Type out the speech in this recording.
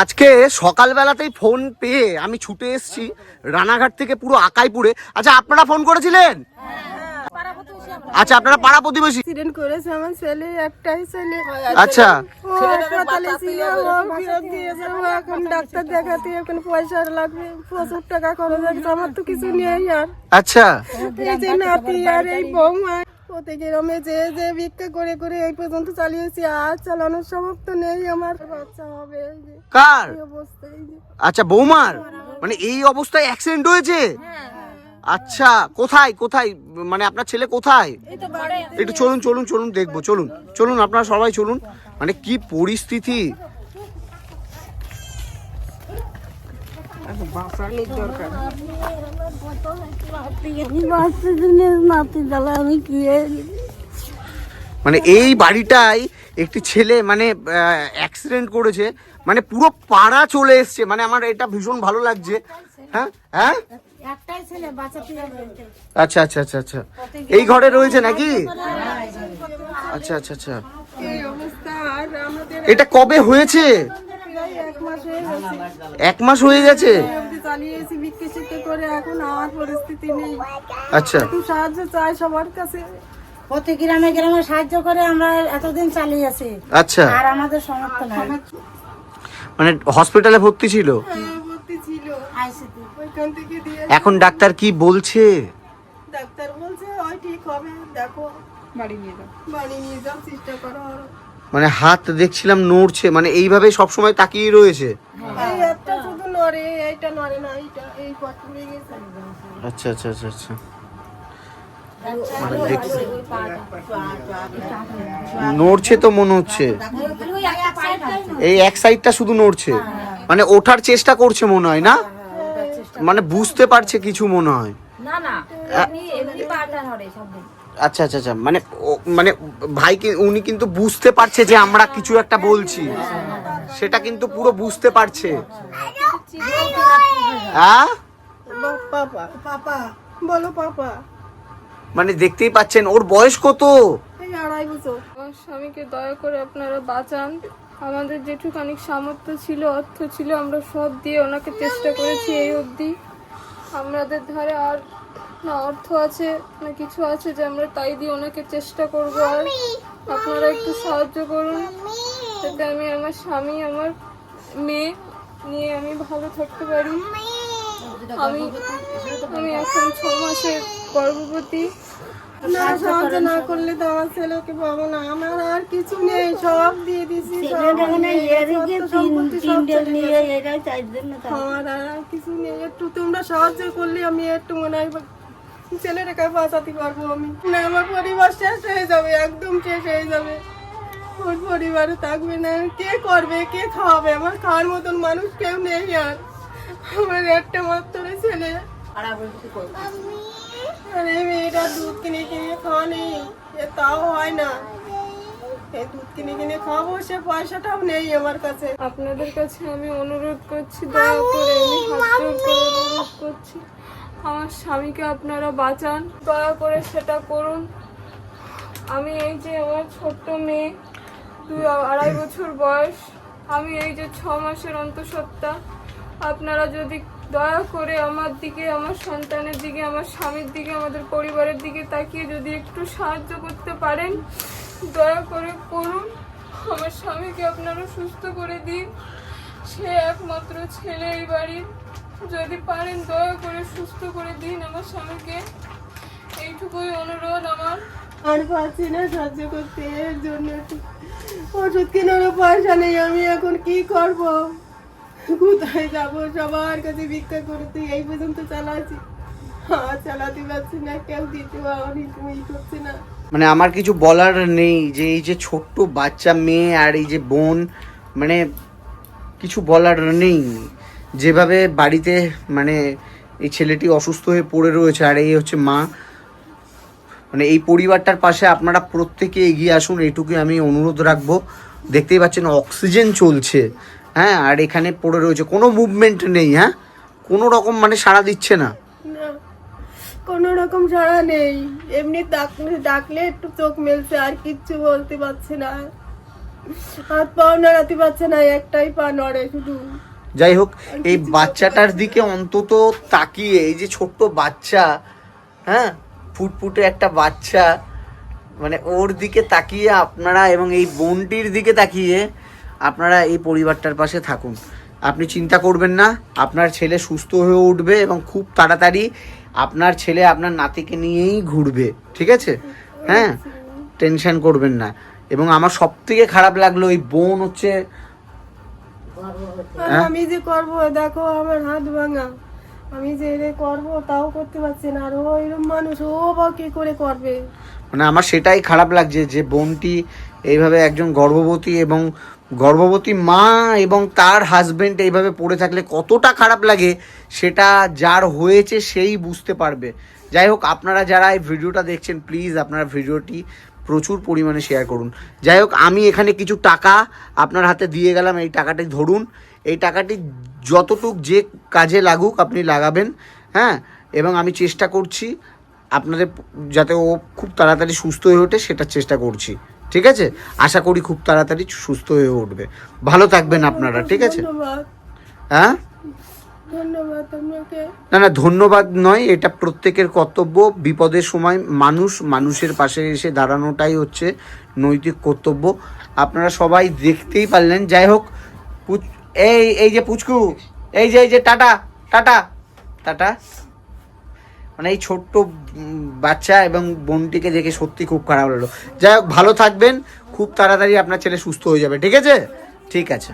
আজকে সকালবেলাতেই ফোন পেয়ে আমি ছুটে এসেছি রানাঘাট থেকে পুরো আকাইপুরে। আচ্ছা আপনারা ফোন করেছিলেন? আচ্ছা আপনারা পাড়া প্রতিবেশী? অ্যাক্সিডেন্ট করেছে আমার ছেলে একটাই ছেলে। আচ্ছা। হাসপাতালে ছিল ও এখন ডাক্তার দেখাতে এখন পয়সা লাগবে প্রচুর টাকা খরচ আমার তো কিছু নেই আর। আচ্ছা। এই যে নাতি আর এই বৌমা প্রতি গ্রামে যে যে ভিক্ষা করে করে এই পর্যন্ত চালিয়েছি আর চালানোর সমর্থ নেই আমার। বাচ্চা হবে কার? আচ্ছা বৌমার? মানে এই অবস্থায় অ্যাক্সিডেন্ট হয়েছে? আচ্ছা কোথায় কোথায়? মানে আপনার ছেলে কোথায়? একটু চলুন চলুন চলুন দেখব চলুন। চলুন আপনারা সবাই চলুন। মানে কি পরিস্থিতি? মানে এই বাড়িটায় একটি ছেলে মানে অ্যাক্সিডেন্ট করেছে মানে পুরো পাড়া চলে এসছে। মানে আমার এটা ভীষণ ভালো লাগছে। হ্যাঁ? হ্যাঁ? একটাই ছেলে বাঁচাতে হবে আচ্ছা আচ্ছা আচ্ছা আচ্ছা। এই ঘরে রয়েছে নাকি? আচ্ছা আচ্ছা আচ্ছা। এই অবস্থা আর আমাদের এটা কবে হয়েছে প্রায় এক মাস হয়ে গেছে এক মাস হয়ে গেছে? চালিয়েছি ভিক্ষে শিক্ষে করে এখন আমার পরিস্থিতি নেই। আচ্ছা। একটু সাহায্য চাই সবার কাছে। প্রতি গ্রামে গ্রামে সাহায্য করে আমরা এতদিন চালিয়ে আছি আচ্ছা। আর আমাদের সমর্থ মানে হসপিটালে ভর্তি ছিল? হ্যাঁ, ভর্তি ছিল। ওইখান থেকে দিয়ে এখন ডাক্তার কি বলছে? ডাক্তার বলছে ওই ঠিক হবে দেখো। বাড়ি নিয়ে যাও। বাড়ি নিয়ে যাও চেষ্টা করো মানে হাত দেখছিলাম নড়ছে মানে এইভাবে সবসময় তাকিয়ে রয়েছে। নড়ে এইটা নড়ে না এইটা এই পথ নিয়ে গেছে আচ্ছা আচ্ছা আচ্ছা আচ্ছা মানে নড়ছে তো মনে হচ্ছে এই এক সাইডটা শুধু নড়ছে মানে ওঠার চেষ্টা করছে মনে হয় না মানে বুঝতে পারছে কিছু মনে হয় আচ্ছা আচ্ছা আচ্ছা মানে ও- মানে ভাই উনি কিন্তু বুঝতে পারছে যে আমরা কিছু একটা বলছি সেটা কিন্তু পুরো বুঝতে পারছে হ্যাঁ? বা- পাপা পাপা বলো পাপা। মানে দেখতেই পাচ্ছেন ওর বয়স কত? এই আড়াই বছর। আমার স্বামীকে দয়া করে আপনারা বাঁচান। আমাদের যেটুখানি সামর্থ্য ছিল অর্থ ছিল আমরা সব দিয়ে ওনাকে চেষ্টা করেছি এই অবধি। আমাদের ধারে আর না অর্থ আছে না কিছু আছে যে আমরা তাই দিয়ে ওনাকে চেষ্টা করব। আর আপনারা একটু সাহায্য করুন। যাতে আমি আমার স্বামী আমার মেয়ে নিয়ে আমি ভালো থাকতে পারি। আমি আমি এখন ছ মাসের গর্ভবতী। না সাহায্য না করলে তো আমার ছেলেকে পাবো না। আমার আর কিছু নেই সব দিয়ে দিছি গেছে। আমার আর কিছু নেই। একটু তোমরা সাহায্য করলে আমি একটু মনে হয় ছেলেটাকে বাঁচাতে পারব আমি। না আমার পরিবার শেষ হয়ে যাবে একদম শেষ হয়ে যাবে। ওর পরিবারে থাকবে না। কে করবে কে খাওয়াবে? আমার খাওয়ার মতন মানুষ কেউ নেই আর। আমার একটা মাত্র ছেলে। আর এই মেয়েটা দুধ কিনে কিনে খাওয়া নেই এ তাও হয় না। এই দুধ কিনে কিনে খাওয়াবো সে পয়সাটাও নেই আমার কাছে। আপনাদের কাছে আমি অনুরোধ করছি দয়া করে আমি হাত অনুরোধ করছি। আমার স্বামীকে আপনারা বাঁচান। দয়া করে সেটা করুন। আমি এই যে আমার ছোট্ট মেয়ে দুই আড়াই বছর বয়স, আমি এই যে ছ মাসের অন্তঃসত্ত্বা, আপনারা যদি দয়া করে আমার দিকে, আমার সন্তানের দিকে, আমার স্বামীর দিকে, আমাদের পরিবারের দিকে তাকিয়ে যদি একটু সাহায্য করতে পারেন, দয়া করে করুন। আমার স্বামীকে আপনারা সুস্থ করে দিন। সে একমাত্র ছেলে এই বাড়ির। যদি পারেন দয়া করে সুস্থ করে দিন আমার স্বামীকে। এইটুকুই অনুরোধ আমার। আর পাচ্ছি না সাহায্য করতে, এর জন্য ওষুধ কেনারও পয়সা নেই, আমি এখন কি করব? কোথায় যাব? সবার কাছে ভিক্ষা করতে এই পর্যন্ত চালাচ্ছি আর চালাতে পারছি না, কেউ দিতে পারি তুমি করছে না। মানে আমার কিছু বলার নেই যে এই যে ছোট্ট বাচ্চা মেয়ে আর এই যে বোন মানে কিছু বলার নেই। যেভাবে বাড়িতে মানে এই ছেলেটি অসুস্থ হয়ে পড়ে রয়েছে আর এই হচ্ছে মা মানে এই পরিবারটার পাশে আপনারা প্রত্যেকে এগিয়ে আসুন এইটুকুই আমি অনুরোধ রাখব। দেখতেই পাচ্ছেন অক্সিজেন চলছে হ্যাঁ আর এখানে পড়ে রয়েছে কোনো মুভমেন্ট নেই হ্যাঁ কোনো রকম মানে সাড়া দিচ্ছে না। কোনো রকম সাড়া নেই এমনি ডাকলে ডাকলে একটু চোখ মেলছে আর কিচ্ছু বলতে পারছে না। হাত পাও নাড়াতে পারছে না একটাই পা নড়ে শুধু। যাই হোক এই বাচ্চাটার দিকে অন্তত তাকিয়ে এই যে ছোট্ট বাচ্চা হ্যাঁ ফুটফুটে একটা বাচ্চা মানে ওর দিকে তাকিয়ে আপনারা এবং এই বোনটির দিকে তাকিয়ে আপনারা এই পরিবারটার পাশে থাকুন। আপনি চিন্তা করবেন না আপনার ছেলে সুস্থ হয়ে উঠবে এবং খুব তাড়াতাড়ি আপনার ছেলে আপনার নাতিকে নিয়েই ঘুরবে ঠিক আছে? হ্যাঁ টেনশন করবেন না। এবং আমার সব থেকে খারাপ লাগল এই বোন হচ্ছে হ্যাঁ? আমি যে করব দেখো আমার হাত ভাঙা। আমি যে এরে করব, তাও করতে পারছি না। আর ও এরকম মানুষ, ও বা কি করে করবে? মানে আমার সেটাই খারাপ লাগছে যে বোনটি এইভাবে একজন গর্ভবতী এবং গর্ভবতী মা এবং তার হাজবেন্ড এইভাবে পড়ে থাকলে কতটা খারাপ লাগে সেটা যার হয়েছে সেই বুঝতে পারবে। যাই হোক, আপনারা যারা এই ভিডিওটা দেখছেন প্লিজ আপনারা ভিডিওটি প্রচুর পরিমাণে শেয়ার করুন। যাই হোক আমি এখানে কিছু টাকা আপনার হাতে দিয়ে গেলাম এই টাকাটি ধরুন। এই টাকাটি যতটুক যে কাজে লাগুক আপনি লাগাবেন হ্যাঁ? এবং আমি চেষ্টা করছি আপনাদের যাতে ও খুব তাড়াতাড়ি সুস্থ হয়ে ওঠে সেটার চেষ্টা করছি। ঠিক আছে? আশা করি খুব তাড়াতাড়ি সুস্থ হয়ে উঠবে। ভালো থাকবেন আপনারা ঠিক আছে? হ্যাঁ? না না, ধন্যবাদ নয়, এটা প্রত্যেকের কর্তব্য। বিপদের সময় মানুষ মানুষের পাশে এসে দাঁড়ানোটাই হচ্ছে নৈতিক কর্তব্য। আপনারা সবাই দেখতেই পারলেন। যাই হোক এই এই যে পুচকু, এই যে এই যে, টাটা টাটা টাটা। মানে এই ছোট্ট বাচ্চা এবং বোনটিকে দেখে সত্যি খুব খারাপ লাগল। যাই হোক, ভালো থাকবেন। খুব তাড়াতাড়ি আপনার ছেলে সুস্থ হয়ে যাবে। ঠিক আছে? ঠিক আছে।